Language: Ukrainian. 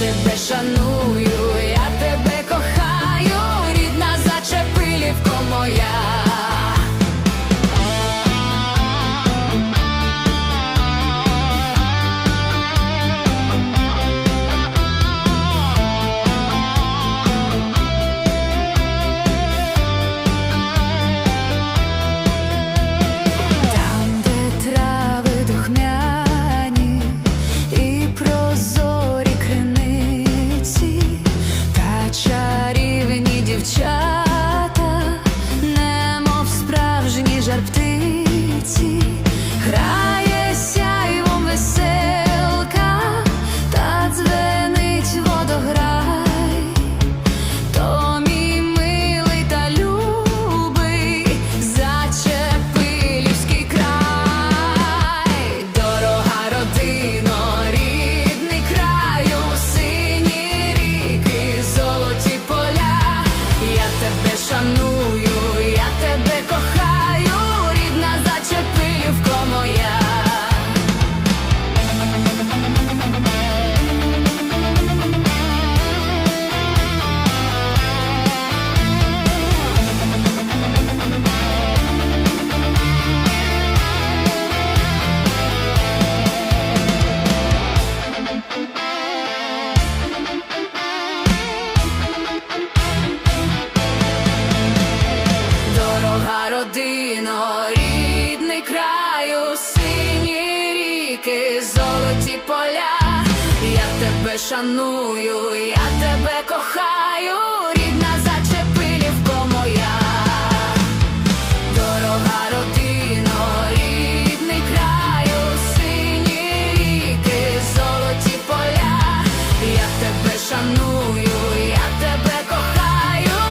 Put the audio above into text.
тебе шаную, я тебе кохаю, рідна зачепилівко моя. родино, рідний краю, сині ріки, золоті поля, я тебе шаную, я тебе кохаю, рідна зачепилівко моя, дорога родина.